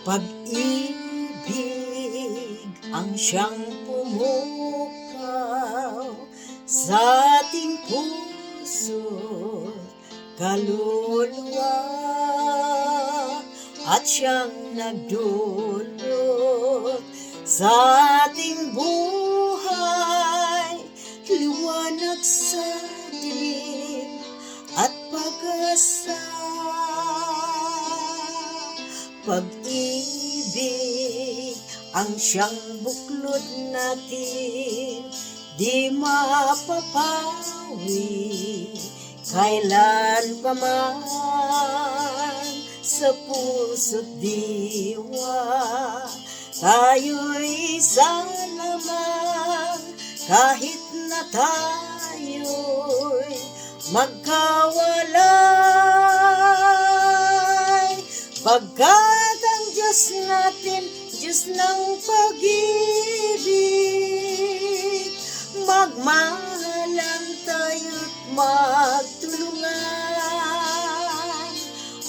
Pag-ibig ang siyang pumukaw sa ating puso, kaluluwa at siyang nagdulot sa ating buhay, liwanag sa dilim at pag-asa. Pag-ibig ang siyang buklod natin, di mapapawi kailan pa man sa puso't diwa. Tayo'y isa lamang kahit na tayo'y magkawalay. Natin, Diyos ng pag-ibig, magmahalan tayo't magtulungan.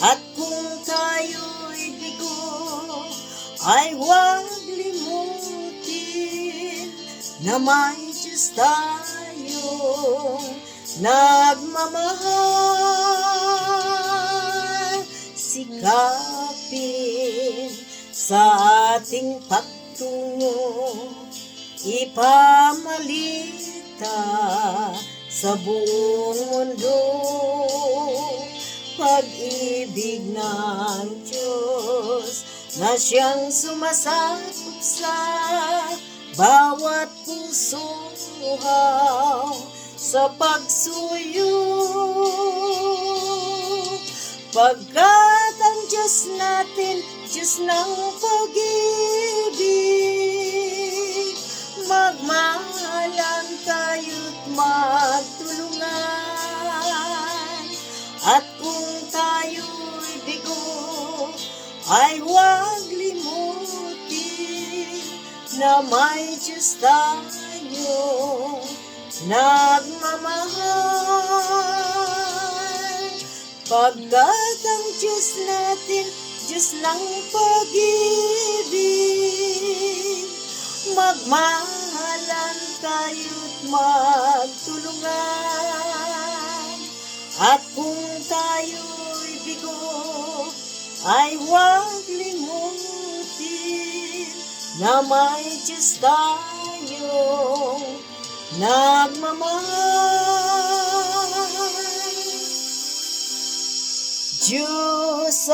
At kung tayo'y bigo, ay huwag limutin na may Diyos tayong nagmamahal. Sikapin sa ating pagtungo, ipamalita sa buong mundo pag-ibig ng Diyos na siyang sumasakop sa bawat puso sa pagsuyo. Pagkat ang Diyos natin, Diyos ng pag-ibig, magmahalan tayo't magtulungan. At kung tayo'y bigo, ay huwag limutin na may Diyos tayo nagmamahal. Pagkat ang Diyos natin, Diyos ng pag-ibig, magmahalan kayo't magtulungan. At kung tayo'y bigo, ay huwag limutin na may Diyos tayong nagmamahal. Diyos